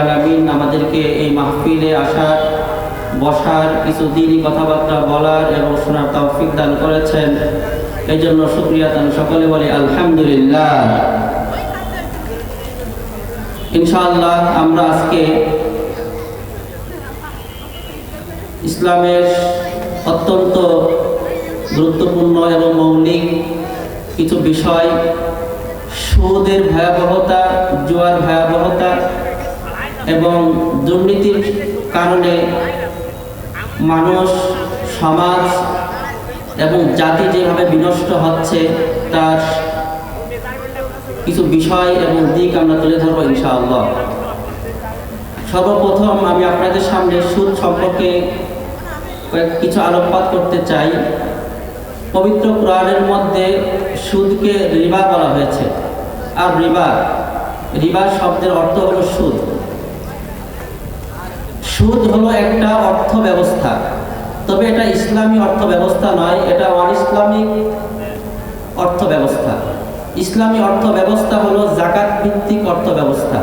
আলামিন আমাদেরকে এই মাহফিলে আসার, বসার, কিছু দিনই কথাবার্তা বলার এবং শোনার তৌফিক দান করেছেন। এই জন্য শুক্রিয়া দান সকলে বলি আলহামদুলিল্লাহ। ইনশাআল্লাহ আমরা আজকে ইসলামের অত্যন্ত গুরুত্বপূর্ণ এবং মৌলিক কিছু বিষয়, সুদের ভয়াবহতা, জুয়ার ভয়াবহতা এবং দুর্নীতির কারণে মানুষ, সমাজ এবং জাতি যেভাবে বিনষ্ট হচ্ছে, তার কিছু বিষয় এবং দিক আমরা তুলে ধরবো ইনশাআল্লাহ। সর্বপ্রথম আমি আপনাদের সামনে সুদ সম্পর্কে কিছু আলোকপাত করতে চাই। পবিত্র কোরআনের মধ্যে সুদকে রিবা বলা হয়েছে। আর রিবা রিবা শব্দের অর্থ হলো সুদ। সুদ হলো একটা অর্থ ব্যবস্থা তবে এটা ইসলামী অর্থ ব্যবস্থা নয়, এটা অন ইসলামিক অর্থ ব্যবস্থা ইসলামী অর্থ ব্যবস্থা হলো জাকাত ভিত্তিক অর্থ ব্যবস্থা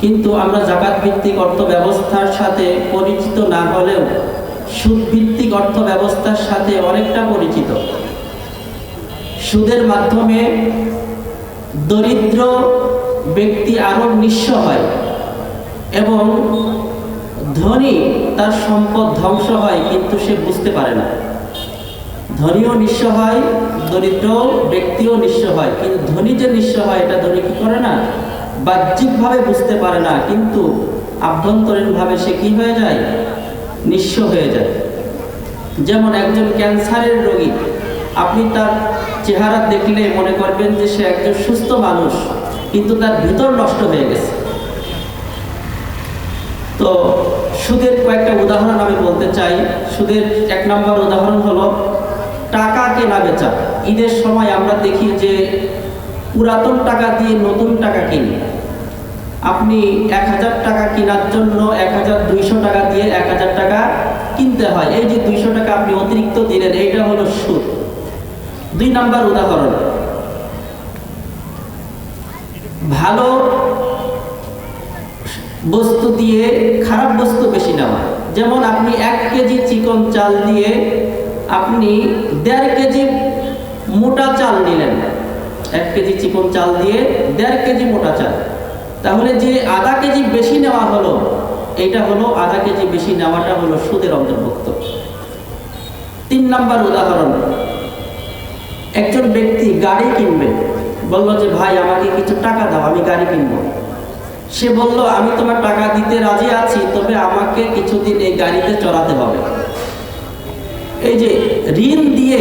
কিন্তু আমরা জাকাত ভিত্তিক অর্থ ব্যবস্থার সাথে পরিচিত না হলেও সুদ ভিত্তিক অর্থ ব্যবস্থার সাথে অনেকটা পরিচিত। সুদের মাধ্যমে দরিদ্র ব্যক্তি আরও নিঃস্ব হয় এবং ধনী, তার সম্পদ ধ্বংস হয়, কিন্তু সে বুঝতে পারে না। ধনীও নিঃস্ব হয় দরিদ্র ব্যক্তিও নিঃস্ব হয়। কিন্তু ধনী যে নিঃস্ব হয়, এটা ধনী কি করে না? বাহ্যিকভাবে বুঝতে পারে না, কিন্তু আভ্যন্তরীণভাবে সে কি হয়ে যায়? নিঃস্ব হয়ে যায়। যেমন একজন ক্যান্সারের রোগী, আপনি তার চেহারা দেখলে মনে করবেন যে সে একজন সুস্থ মানুষ, কিন্তু তার ভিতর নষ্ট হয়ে গেছে। তো সুদের কয়েকটা উদাহরণ আমি বলতে চাই। সুদের এক নম্বর উদাহরণ হলো, টাকা কেনা বেচা। ঈদের সময় আমরা দেখি যে পুরাতন টাকা দিয়ে নতুন টাকা কিনি। আপনি এক হাজার টাকা কেনার জন্য এক হাজার দুইশো টাকা দিয়ে এক হাজার টাকা কিনতে হয়। এই যে দুইশো টাকা আপনি অতিরিক্ত দিলেন, এইটা হলো সুদ। দুই নাম্বার উদাহরণ, ভালো বস্তু দিয়ে খারাপ বস্তু বেশি নেওয়া। যেমন আপনি এক কেজি চিকন চাল দিয়ে আপনি দেড় কেজি মোটা চাল নিলেন। এক কেজি চিকন চাল দিয়ে দেড় কেজি মোটা চাল। তাহলে যে আধা কেজি বেশি নেওয়া হলো এটা হলো আধা কেজি বেশি নেওয়াটা হলো সুদের অন্তর্ভুক্ত। তিন নাম্বার উদাহরণ, একজন ব্যক্তি গাড়ি কিনবে। বলল যে, ভাই, আমাকে কিছু টাকা দাও, আমি গাড়ি কিনবো। সে বলল, আমি তোমার টাকা দিতে রাজি আছি, তবে আমাকে কিছুদিন এই গাড়িতে চড়াতে হবে। এই যে ঋণ দিয়ে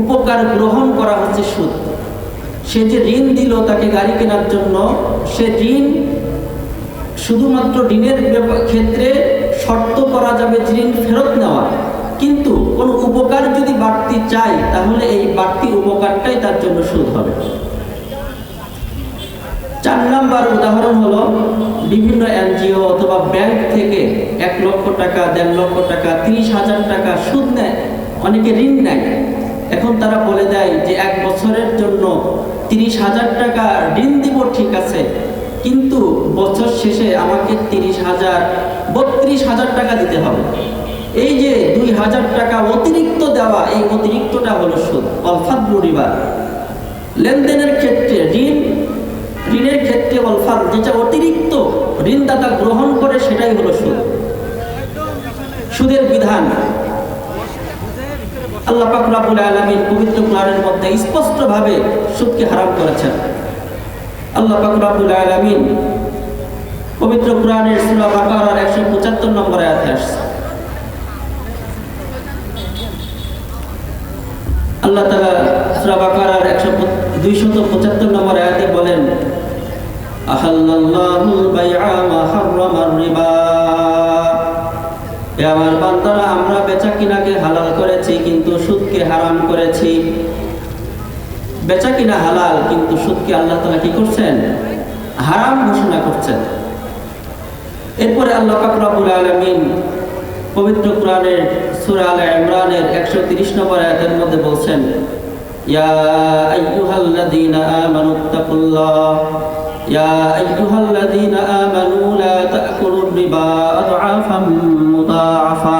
উপকার গ্রহণ করা হচ্ছে সুদ। সে যে ঋণ দিল তাকে গাড়ি কেনার জন্য, সে ঋণ শুধুমাত্র ঋণের ক্ষেত্রে শর্ত করা যাবে ঋণ ফেরত নেওয়া। কিন্তু কোনো উপকার যদি বাড়তি চাই তাহলে এই বাড়তি উপকারটাই তার জন্য সুদ হবে। চার নাম্বার উদাহরণ হলো বিভিন্ন এনজিও অথবা ব্যাংক থেকে এক লক্ষ টাকা, দেড় লক্ষ টাকা, তিরিশ হাজার টাকা সুদ নেয়। অনেকে ঋণ নেয়। এখন তারা বলে দেয় যে এক বছরের জন্য তিরিশ হাজার টাকা ঋণ দিব, ঠিক আছে। কিন্তু বছর শেষে আমাকে তিরিশ হাজার, বত্রিশ হাজার টাকা দিতে হবে। এই যে দুই হাজার টাকা অতিরিক্ত দেওয়া, এই অতিরিক্তটা হলো সুদ। অলফাদ রিবা লেনদেনের ক্ষেত্রে ঋণ ঋণের ক্ষেত্রে অলফাদ যেটা অতিরিক্ত ঋণদাতা গ্রহণ করে সেটাই হলো সুদ। সুদের বিধান। আল্লাহ পাক রব্বুল আলামিন পবিত্র কোরআনের মধ্যে স্পষ্টভাবে সুদকে হারাম করেছেন। আল্লাহ পাক রব্বুল আলামিন পবিত্র কোরআনের সূরা বাকারার 175 নম্বর আয়াতে আল্লাহ তাআলা সূরা বাকারার 275 নম্বর আয়াতে বলেন রিবা। আমার বেচা কিনাকে হালাল করেছি কিন্তু সুদকে হারাম করেছি। বেচা কিনা হালাল কিন্তু সুদকে আল্লাহ তাআলা কি করছেন? হারাম ঘোষণা করছেন। এরপরে আল্লাহ পাক রব্বুল আলামিন পবিত্র কোরআনের সূরা আলে ইমরানের 130 নম্বর আয়াতের মধ্যে বলছেন, ইয়া আইয়ুহাল্লাযীনা আমানুত্তাকুল্লাহ يا أيها الذين آمنوا لا تأكلوا الربا أضعافا مضاعفة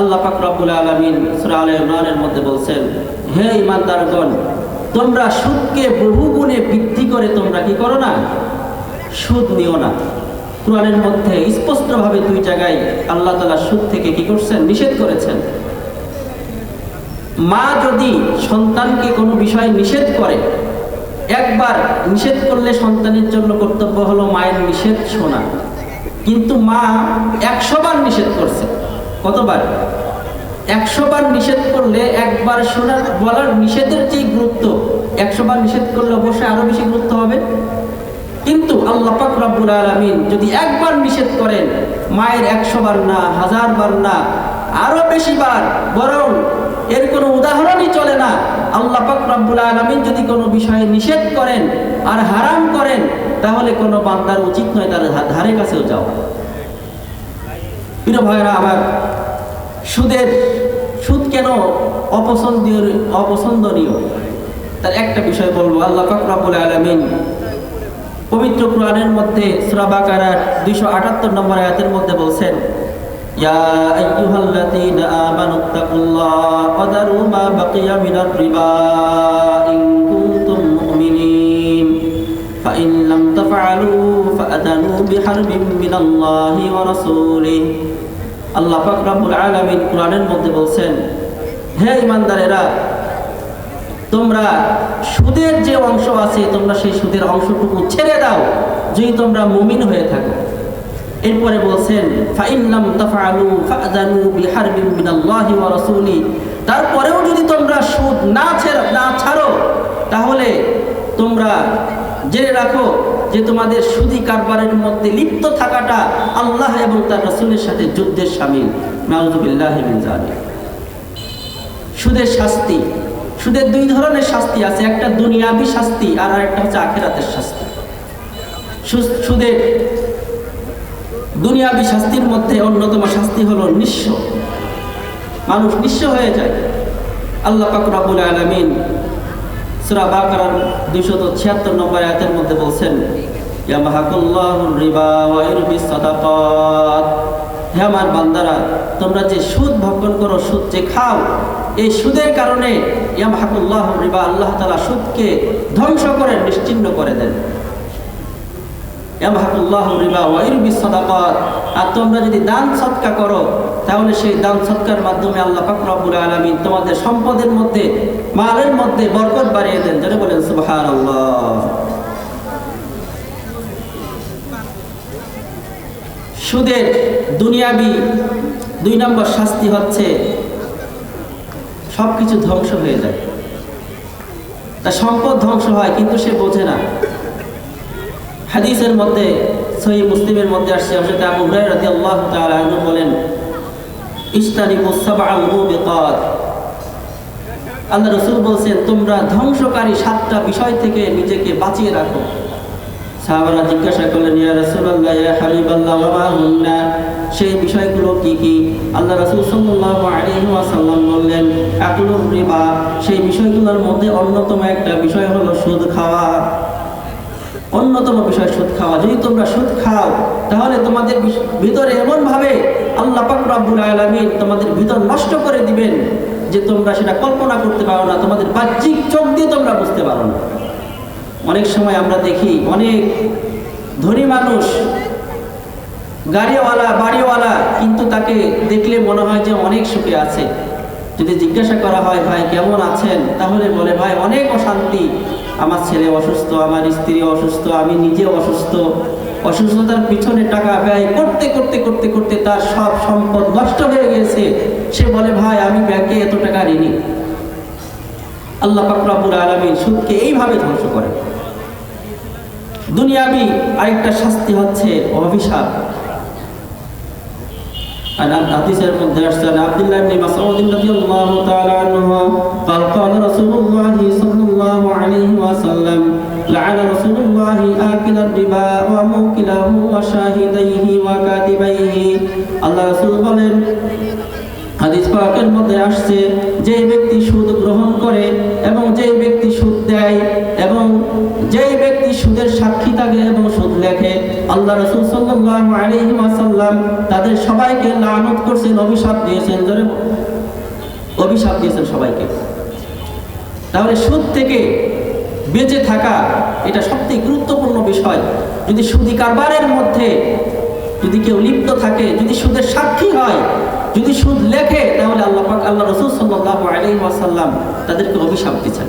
আল্লাহ পাক রব্বুল আলামিন সূরা আলে ইমরানের মধ্যে বলছেন হে ইমানদারগণ তোমরা সুদকে বহু গুণে বৃদ্ধি করে তোমরা কি করো না সুদ নিও না কোরআনের মধ্যে স্পষ্টভাবে দুই জায়গায় আল্লাহ তাআলা সুদ থেকে কি করছেন নিষেধ করেছেন মা যদি সন্তানকে কোনো বিষয় নিষেধ করে একবার নিষেধ করলে সন্তানের জন্য কর্তব্য হলো মায়ের নিষেধ শোনা। কিন্তু মা একশো বার নিষেধ করছে। কতবার? একশো বার নিষেধ করলে একবার শোনার, বলার নিষেধের যে গুরুত্ব একশো বার নিষেধ করলে অবশ্যই আরও বেশি গুরুত্ব হবে। কিন্তু আল্লাহ পাক রব্বুল আলামিন যদি একবার নিষেধ করেন, মায়ের একশো বার না হাজার বার না, আরও বেশি বার বরং এর কোনো উদাহরণই চলে না আল্লাহ পাক রব্বুল আলামিন যদি কোনো বিষয়ে নিষেধ করেন আর হারাম করেন, তাহলে কোনো বান্দার উচিত নয় তার ধারে কাছেও যাওয়া। প্রিয় ভাইরা আমার সুদের সুদ কেন অপছন্দীয় অপছন্দনীয়? তার একটা বিষয় বলব, আল্লাহ পাক রব্বুল আলামিন পবিত্র কোরআনের মধ্যে সূরা বাকারার 278 নম্বর আয়াতের মধ্যে বলছেন ইয়া আইয়ুহাল্লাযীনা আমানুত্তাকুল্লাহ ওয়া দারু মা বাকিয়া মিনার রিবা ইন কুনতুম মুমিনিন فإن لم تفعلوا فأذنوا بحرب من الله ورسوله আল্লাহ পাক রব্বুল আলামিন কোরআনের মধ্যে বলছেন হে ইমানদারেরা তোমরা সুদের যে অংশ আছে তোমরা সেই সুদের অংশটুকু ছেড়ে দাও যদি তোমরা মুমিন হয়ে থাকো এরপরে বলছেন ফাইনলাম তাফআলু ফাআযানু বিহারবিন মিনাল্লাহি ওয়া রাসূলি। তারপরেও যদি তোমরা সুদ না না ছাড়ো, তাহলে তোমরা জেনে রাখো যে তোমাদের সুদি কারবারের মধ্যে লিপ্ত থাকাটা আল্লাহ এবং তার রাসূলের সাথে যুদ্ধের যালিক। সুদের শাস্তি, সুদের দুই ধরনের শাস্তি আছে, একটা দুনিয়াবি শাস্তি আর একটা হচ্ছে আখেরাতের শাস্তি। সুদের দুনিয়াবি শাস্তির মধ্যে অন্যতম শাস্তি হলো নিঃস্ব। মানুষ নিঃস্ব হয়ে যায়। আল্লাহ পাক রাব্বুল আলামিন সূরা বাকারার 276 নম্বর আয়াতের মধ্যে বলছেন হে আমার বান্দারা, তোমরা যে সুদ ভক্ষণ করো, সুদ যে খাও, এই সুদের কারণে ইয়ামহাকুল্লাহুর রিবা আল্লাহ তাআলা সুদকে ধ্বংস করে নিশ্চিহ্ন করে দেন ইয়ামহাকুল্লাহু রিবা ওয়া ইরবিস সাদাকাত আর তোমরা যদি দান সৎকা করো, তাহলে সেই দান সৎকার মাধ্যমে আল্লাহ তোমাদের সম্পদের মধ্যে, মালের মধ্যে বরকত বাড়িয়ে দেন। যেটা বলেন সুদের দুনিয়াবি দুই নম্বর শাস্তি হচ্ছে, সবকিছু ধ্বংস হয়ে যায়। তার সম্পদ ধ্বংস হয়, কিন্তু সে বোঝে না। হাদিসের মধ্যে সহি মুসলিমের মধ্যে আসছে হযরত আবু হুরায়রা রাদিয়াল্লাহু তাআলা আনহু বলেন ইস্তারিবু সাবআল মুবিকাত। আল্লাহ রাসূল বলছেন, তোমরা ধ্বংসকারী সাতটা বিষয় থেকে নিজেকে বাঁচিয়ে রাখো। সাহাবারা জিজ্ঞাসা করলেন, ইয়া রাসূলুল্লাহ, ইয়া হাবিবাল্লাহ, ওয়া হুন্না? সেই বিষয়গুলো কি কি? আল্লাহ রাসূল সাল্লাল্লাহু আলাইহি ওয়াসাল্লাম বললেন, আকুলুর রিবা। সেই বিষয়গুলোর মধ্যে অন্যতম একটা বিষয় হলো সুদ খাওয়া। অন্যতম বিষয় সুদ খাওয়া। যদি তোমরা সুদ খাও, তাহলে তোমাদের ভিতরে এমন ভাবে আল্লাহ পাক রব্বুল আলামিন তোমাদের ভিতর নষ্ট করে দিবেন যে তোমরা সেটা কল্পনা করতে পারো না, তোমাদের বাহ্যিক চোখ দিয়ে তোমরা বুঝতে পারো না। অনেক সময় আমরা দেখি অনেক ধনী মানুষ, গাড়িওয়ালা, বাড়িওয়ালা কিন্তু তাকে দেখলে মনে হয় যে অনেক সুখে আছে। যদি জিজ্ঞাসা করা হয়, ভাই, কেমন আছেন? তাহলে বলে, ভাই, অনেক অশান্তি। আমার ছেলে অসুস্থ, আমার স্ত্রী অসুস্থ, আমি নিজে অসুস্থ। অসুস্থতার পিছনে টাকা ব্যয় করতে করতে করতে করতে তার সব সম্পদ নষ্ট হয়ে গেছে। সে বলে, ভাই, আমি ব্যাংকে এত টাকা ঋণী। আল্লাহ পাকরাবুল আলমিন সুদকে এইভাবে ধ্বংস করে দুনিয়াবি আরেকটা শাস্তি হচ্ছে অভিশাপ। عن حديث المدرسة عبد الله بن مسعود رضي الله تعالى عنه قال قال رسول الله صلى الله عليه وسلم لعن رسول الله آكل الربا وموكله وشاهديه وكاتبيه الله رسول বলেন হাদিস পাকের মধ্যে আসছে যে ব্যক্তি সুদ গ্রহণ করে এবং যে ব্যক্তি সুদ দেয় এবং যে ব্যক্তি সুদের সাক্ষী থাকে এবং সুদ লেখে। আল্লাহ রসুল সাল্লাল্লাহু আলাইহি ওয়াসাল্লাম তাদের সবাইকে লানত করছেন, অভিশাপ দিয়েছেন। ধরে অভিশাপ দিয়েছেন সবাইকে। তাহলে সুদ থেকে বেঁচে থাকা এটা সবথেকে গুরুত্বপূর্ণ বিষয়। যদি সুদি কারবারের মধ্যে যদি কেউ লিপ্ত থাকে, যদি সুদের সাক্ষী হয়, যদি সুদ লেখে, তাহলে আল্লাহ আল্লাহ রসুল সাল্লাহ আলাইহি ওয়াসাল্লাম তাদেরকে অভিশাপ দিচ্ছেন।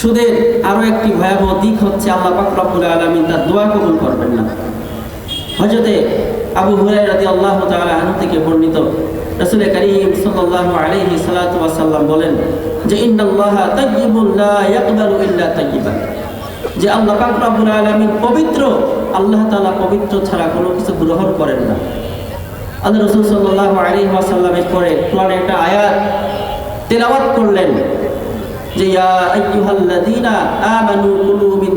সুদের আরও একটি ভয়াবহ দিক হচ্ছে আল্লাহ পাক রব্বুল তার দোয়া কবুল করবেন না। হযরতে আবু হুরায়রা রাদিয়াল্লাহু তাআলা আনহু থেকে বর্ণিত রাসূল করিম সাল্লাল্লাহু আলাইহি সাল্লাতু ওয়াসাল্লাম বলেন যে, ইন্নাল্লাহা তাইয়্যিবুন লা ইয়াকবালু ইল্লা তাইয়্যিবান। যে, আল্লাহ পাক রব্বুল পবিত্র, আল্লাহ তাআলা পবিত্র ছাড়া কোনো কিছু গ্রহণ করেন না। আল্লাহ রাসূল সাল্লাল্লাহু আলাইহি ওয়াসাল্লামের পরে কোরআনে একটা আয়াত তেলাওয়াত করলেন। যে, ইয়া আইয়ুহাল্লাযীনা আমানু কুলু মিন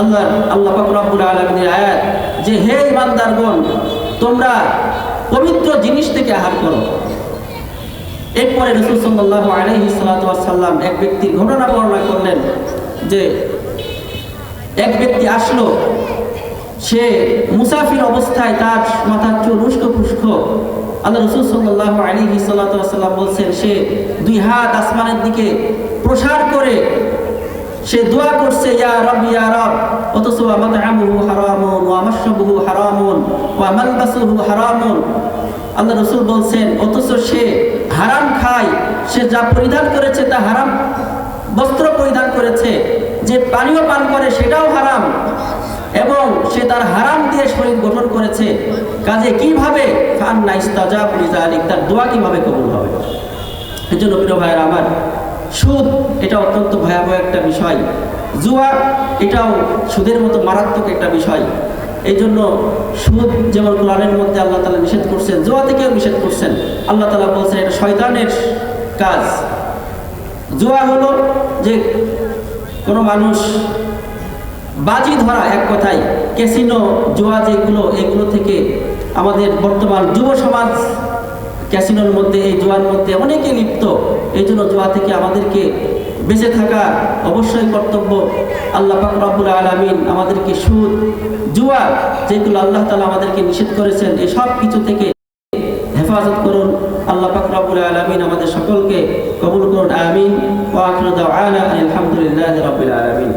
আল্লাহ আল্লাহ পাক রব্বুল আলামিনের আয়াত, যে, হে ইমানদারগণ তোমরা পবিত্র জিনিস থেকে আহার করো। এরপরে রসুল সাল্লাল্লাহু আলাইহি সাল্লাতু ওয়াসাল্লাম এক ব্যক্তির ঘটনা বর্ণনা করলেন যে, এক ব্যক্তি আসলো, সে মুসাফির অবস্থায় তার মাথার চুল উস্কো আল্লাহ রসুল সাল্লাহ আলী সাল্লাম বলছেন, সে দুই হাত আসমানের দিকে প্রসার করে, সে দোয়া করছে, ইয়া রব হারামুন। আল্লাহ রসুল বলছেন, অথচ সে হারাম খায়, সে যা পরিধান করেছে তা হারাম, বস্ত্র পরিধান করেছে, যে পানীয় পান করে সেটাও হারাম। এবং সে তার হারাম দিয়ে শরীর গঠন করেছে। কাজে কীভাবে? খান নাইস্তাজা পুলিজালিক তার দোয়া কীভাবে কবুল হবে? এই জন্য প্রিয় ভাইয়ের আমার, সুদ এটা অত্যন্ত ভয়াবহ একটা বিষয়। জুয়া এটাও সুদের মতো মারাত্মক একটা বিষয়। এই জন্য সুদ যেমন কোরআনের মধ্যে আল্লাহ তালা নিষেধ করছেন, জুয়া থেকেও নিষেধ করছেন। আল্লাহ তালা বলছেন, এটা শয়তানের কাজ। জুয়া হলো যে কোনো মানুষ বাজি ধরা এক কথায়, ক্যাসিনো জুয়া যেগুলো এগুলো থেকে আমাদের বর্তমান যুব সমাজ, ক্যাসিনোর মধ্যে, এই জোয়ার মধ্যে অনেকে লিপ্ত। এই জন্য জোয়া থেকে আমাদেরকে বেঁচে থাকা অবশ্যই কর্তব্য। আল্লাহ পাক রব্বুল আলমিন আমাদেরকে সুদ, জুয়া যেগুলো আল্লাহ তালা আমাদেরকে নিষেধ করেছেন, এই সব কিছু থেকে হেফাজত করুন। আল্লাহ পাক রব্বুল আলমিন আমাদের সকলকে কবুল করুন, আমিন। আলহামদুলিল্লাহি রাব্বিল আলামিন।